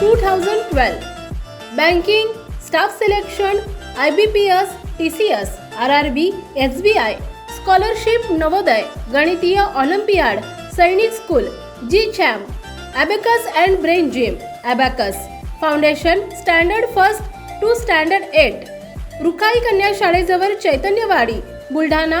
2012. Banking, staff selection, IBPS, TCS, RRB, SBI, scholarship Navodaya गणितीय olympiad सैनिक school G champ abacus and brain gym abacus foundation standard first to standard eight रुखाई कन्या शाळेजवळ चैतन्यवाडी बुलढाणा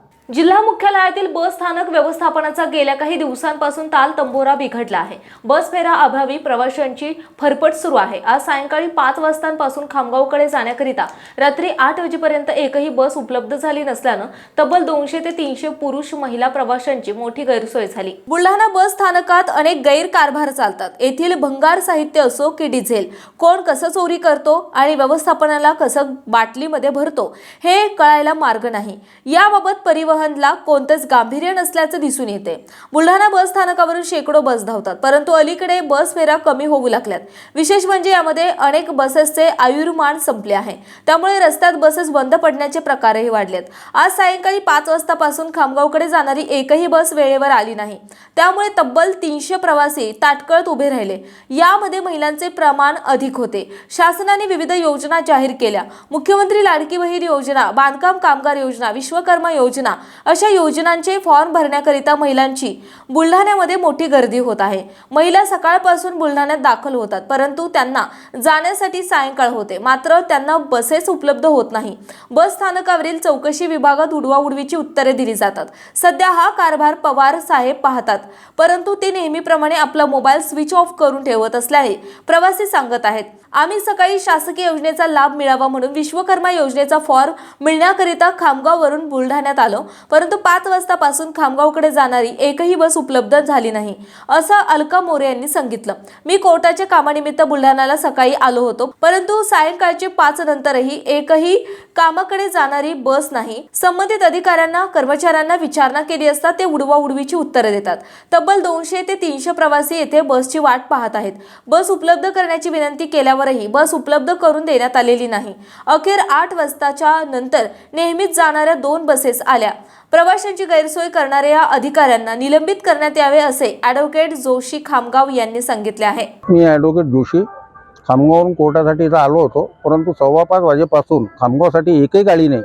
जिल्हा मुख्यालयातील बस स्थानक व्यवस्थापनाचा गेल्या काही दिवसांपासून ताल तंबोरा बिघडला आहे. बस फेरा अभावी प्रवाशांची फरफट सुरू आहे. आज सायंकाळी पाच वाजतांपासून खामगावकडे जाण्याकरिता रात्री आठ वाजेपर्यंत एकही बस उपलब्ध झाली नसल्यानं तब्बल दोनशे ते तीनशे पुरुष महिला प्रवाशांची मोठी गैरसोय झाली. बुलढाणा बस स्थानकात अनेक गैरकारभार चालतात. येथील भंगार साहित्य असो की डिझेल कोण कसं चोरी करतो आणि व्यवस्थापनाला कसं बाटलीमध्ये भरतो हे कळायला मार्ग नाही. याबाबत परिवहन परिवहनला कोणतंच गांभीर्य नसल्याचं दिसून येते. बुलढाणा बस स्थानकावरून शेकडो बस धावतात परंतु अलीकडे बस फेऱ्या कमी होऊ लागल्यात. विशेष म्हणजे यामध्ये अनेक बसेसचे आयुर्मान संपले आहे. त्यामुळे रस्त्यात बसेस बंद पडण्याचे प्रकारही वाढलेत. आज सायंकाळी पाच वाजतापासून खामगावकडे जाणारी एकही बस वेळेवर आली नाही. त्यामुळे तब्बल तीनशे प्रवासी ताटकळत उभे राहिले. यामध्ये महिलांचे प्रमाण अधिक होते. शासनाने विविध योजना जाहीर केल्या. मुख्यमंत्री लाडकी बहीण योजना बांधकाम कामगार योजना विश्वकर्मा योजना अशा योजनांचे फॉर्म भरण्याकरिता महिलांची बुलढाण्यामध्ये मोठी गर्दी होत आहे. महिला सकाळपासून बुलढाण्यात दाखल होतात परंतु त्यांना जाण्यासाठी सायंकाळ होते. मात्र त्यांना बसेस उपलब्ध होत नाही. बस स्थानकावरील चौकशी विभागात उडवाउडवीची उत्तरे दिली जातात. सध्या हा कारभार पवार साहेब पाहतात परंतु ते नेहमीप्रमाणे आपला मोबाईल स्विच ऑफ करून ठेवत असल्याने प्रवासी सांगत आहेत. आम्ही सकाळी शासकीय योजनेचा लाभ मिळावा म्हणून विश्वकर्मा योजनेचा फॉर्म मिळण्याकरिता खामगाववरून बुलढाण्यात आलो. परंतु पाच वाजतापासून खामगावकडे जाणारी एकही बस उपलब्ध झाली नाही असं अलका मोरे यांनी सांगितलं. मी कोर्टाच्या कामानिमित्त बुलढाण्याला सकाळी आलो होतो. परंतु सायंकाळचे पाच नंतरही एकही कामाकडे जाणारी बस नाही. संबंधित अधिकाऱ्यांना कर्मचाऱ्यांना विचारणा केली असता ते उडवाउडवीची उत्तरे देतात. तब्बल दोनशे ते तीनशे प्रवासी येथे बसची वाट पाहत आहेत. बस उपलब्ध करण्याची विनंती केल्यावर स्थानकावरही बस उपलब्ध करून देण्यात आलेली नाही. अखेर आठ वाजताच्या नंतर नेहमीच जाणाऱ्या दोन बसेस आल्या. प्रवाशांची गैरसोय करणाऱ्या या अधिकाऱ्यांना निलंबित करण्यात यावे असे ॲडव्होकेट जोशी खामगाव यांनी सांगितले आहे. मी ॲडव्होकेट जोशी. खामगावरून कोर्टासाठी इथं आलो होतो परंतु सव्वा पाच वाजेपासून खामगावसाठी एकही गाडी नाही.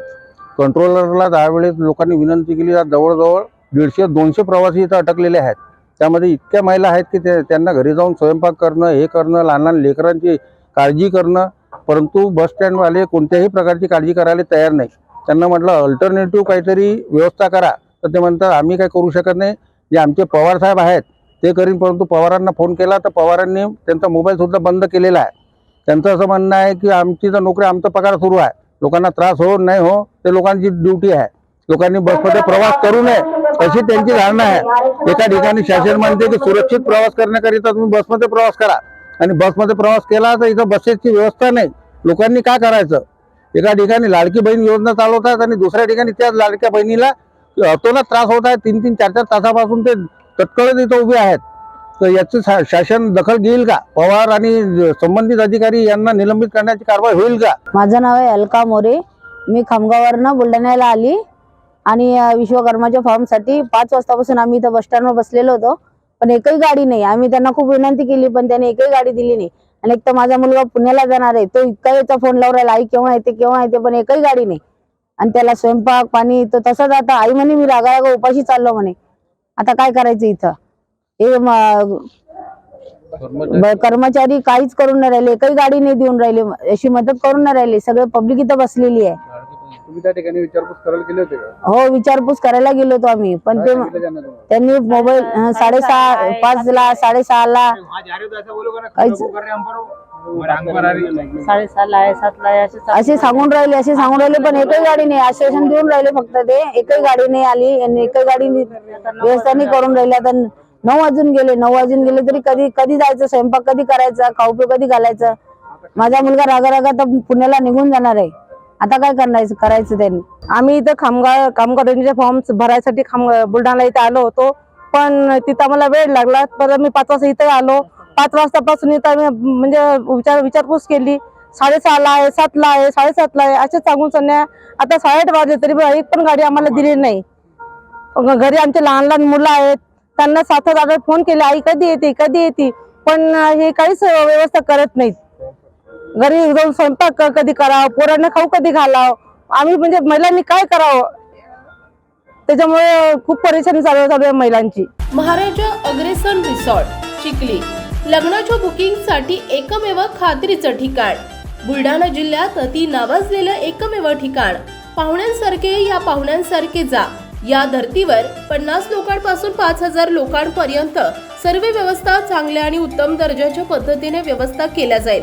कंट्रोलरला त्यावेळेस लोकांनी विनंती केली आज जवळजवळ दीडशे दोनशे प्रवासी इथं अटकलेले आहेत. त्यामध्ये इतक्या महिला आहेत की ते त्यांना घरी जाऊन स्वयंपाक करणं हे करणं लहान लहान लेकरांची काळजी करणं परंतु बस स्टँडवाले कोणत्याही प्रकारची काळजी करायला तयार नाही त्यांना म्हटलं अल्टरनेटिव्ह काहीतरी व्यवस्था करा. तर ते म्हणतात आम्ही काय करू शकत नाही. जे आमचे पवार साहेब आहेत ते करीन. परंतु पवारांना फोन केला तर पवारांनी त्यांचा मोबाईलसुद्धा बंद केलेला आहे. त्यांचं असं म्हणणं आहे की आमची तर नोकरी आमचा पगार सुरू आहे. लोकांना त्रास हो नाही हो ते लोकांची ड्युटी आहे. लोकांनी बसमध्ये प्रवास करू नये. अशी त्यांची धारणा आहे. एका ठिकाणी शासन म्हणते की सुरक्षित प्रवास करण्याकरिता तुम्ही बसमध्ये प्रवास करा. आणि बसमध्ये प्रवास केला तर इथं बसेसची व्यवस्था नाही. लोकांनी काय करायचं? एका ठिकाणी लाडकी बहीण योजना चालवतात आणि दुसऱ्या ठिकाणी त्याच लाडक्या बहिणीला अतोनात त्रास होत आहे. तीन तीन चार चार तासापासून ते तत्काळच इथं उभे आहेत. तर याचं शा- शासन दखल घेईल का? पवार आणि संबंधित अधिकारी यांना निलंबित करण्याची कारवाई होईल का? माझं नाव आहे अलका मोरे. मी खामगाववरनं बुलढाण्याला आली आणि विश्वकर्माच्या फॉर्मसाठी पाच वाजतापासून आम्ही इथं बस स्टँडवर बसलेलो होतो. पण एकही गाडी नाही. आम्ही त्यांना खूप विनंती केली पण त्याने एकही गाडी दिली नाही. आणि एक तर माझा मुलगा पुण्याला जाणार आहे. तो इतका वेळचा फोन लावून राहिला आई केव्हा येते केव्हा येते? पण एकही गाडी नाही. आणि त्याला स्वयंपाक पाणी तो तसंच आता. आई म्हणे मी रागा रागा उपाशी चाललो म्हणे. आता काय करायचं इथं? हे कर्मचारी. काहीच करून नाही राहिले. एकही गाडी नाही देऊन राहिले. अशी मदत करून नाही राहिले. सगळे पब्लिक इथं बसलेली आहे. तुम्ही त्या ठिकाणी विचारपूस करायला गेले होते का? हो विचारपूस करायला गेलो होतो आम्ही. पण ते त्यांनी मोबाईल अं, साडेसहा पाच ला साडेसहाला काहीच साडेसहाला आहे सातला आहे असे असे सांगून राहिले असे सांगून राहिले पण एकही गाडी नाही. आश्वासन देऊन राहिले फक्त ते. एकही गाडी नाही आली आणि एकही गाडी व्यवस्था नाही करून राहिली. आता नऊ वाजून गेले. नऊ वाजून गेले तरी कधी कधी जायचं? स्वयंपाक कधी करायचा? खाऊ पिऊ कधी घालायचं? माझा मुलगा रागा रागा तर पुण्याला निघून जाणार आहे. आता काय करायचं करायचं त्यांनी. आम्ही इथं खामगाव कामगार योजनेचे फॉर्म भरायसाठी खाम बुलढाणा इथे आलो होतो. पण तिथं मला वेळ लागला. पर मी पाच वाजता इथे आलो. पाच वाजतापासून इथं आम्ही म्हणजे विचार विचारपूस केली. साडेसहाला आहे सातला आहे साडेसातला आहे. असे सांगून सांगण्या आता साडेआठ वाजले तरी एक पण गाडी आम्हाला दिली नाही. घरी आमचे लहान लहान मुलं आहेत. त्यांना सात हजार फोन केले. आई कधी येते कधी येते? पण हे काहीच व्यवस्था करत नाहीत. घरी जाऊन स्वयंपाक कधी करावं पोरांना खाऊ कधी घालावं? आम्ही म्हणजे महिलांनी काय करावं? त्याच्यामुळे खूप परेशानी चालू चालू आहे महिलांची. महाराजा अग्रेसन रिसॉर्ट चिखली. लग्नाच्या बुकिंगसाठी एकमेव खात्रीचं ठिकाण. बुलढाणा जिल्ह्यात अति नावाजलेलं एकमेव ठिकाण. पाहुण्यांसारखे या पाहुण्यांसारखे जा. या धर्तीवर पन्नास लोकांपासून पाच हजार लोकांपर्यंत सर्व व्यवस्था चांगल्या आणि उत्तम दर्जाच्या पद्धतीने व्यवस्था केल्या जाईल.